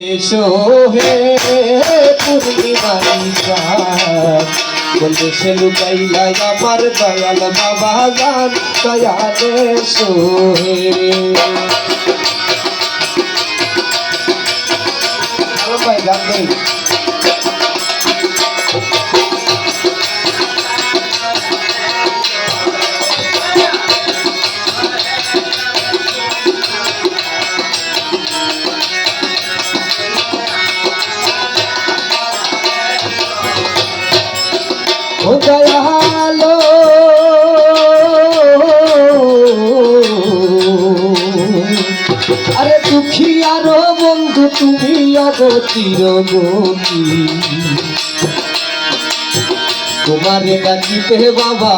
এসো হে বলবে সে লুকাইলাই আমার দয়াল বাবা গান দয়াল এসো হে ভাই গান দয়ালো। আরে দুঃখী আরও তোমারে ডাকিতে বাবা,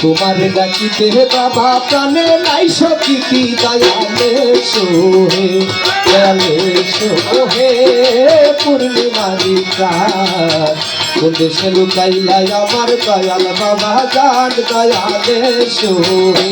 তোমারে ডাকিতে বাবা, প্রাণে নাই সকিতি দয়ালে সোহে দয়ালে সোহে, পূর্ণিমারি কার বলবে সে লুকাইলাই আমার দয়াল বাবা জান দয়া সোহে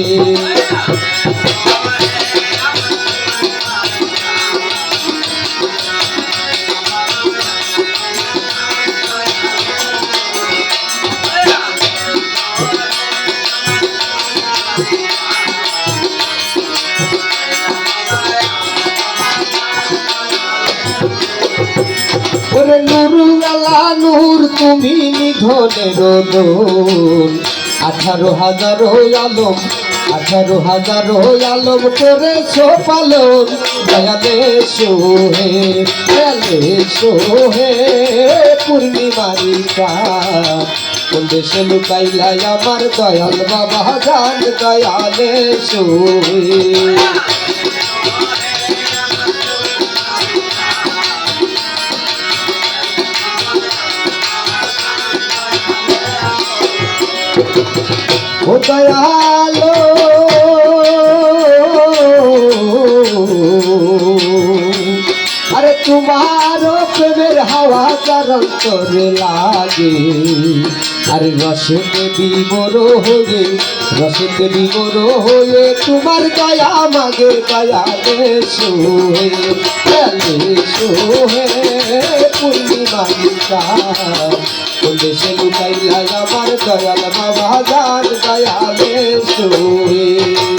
ওরে নুরুওয়ালা নূর, তুমি নিধনের দোল আঠারো হাজার আলম, আঠারো হাজার আলম করে পালন। দয়ালে সোহে দয়ালে সোহে, পূর্ণিমারি দেশে লুকাইলাই আমার দয়াল বাবা জান দয়ালে সোহে। ও দয়ালো আরে তোমার প্রেমের হাওয়া কারণ করে লাগে। আরে রসেতে বিবর হয়ে, রসেতে বিবর হয়ে তোমার দয়া মাগে দয়া সোহে সোহে পূর্ণিমা দেশে লুকাইলাই আমার দয়াল বাবা গান দয়ালে সোহে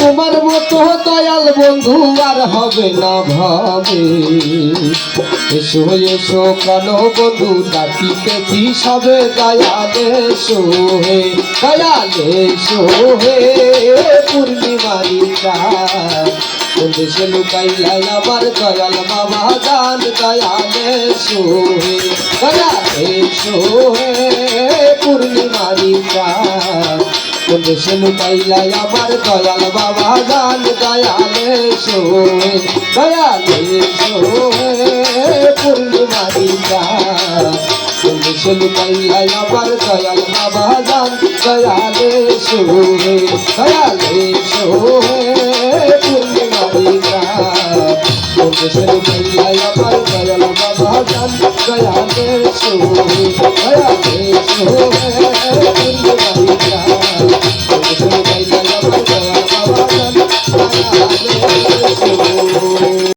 তোমার মতো দয়াল বন্ধু আর হবে না ভাবে। এসো এসো কেন বন্ধু ডাকিতেছি সবে দয়ালে সোহে দয়ালে সোহে পূর্ণিমারি দেশে লুকাইলাই আমার দয়াল বাবা গান, দয়ালে সোহে দয়ালে সোহে পূর্ণিমারি দেশে লুকাইলাই আমার দয়াল বাবা গান দয়ালে সোহে দয়ালে সোহে কোন দেশে লুকাইলাই আমার দয়াল বাবা গান দয়ালে সোহে দয়ালে সোহে কোন দেশে লুকাইলাই আমার দয়াল বাবা গান দয়ালে সোহে দয়ালে সোহে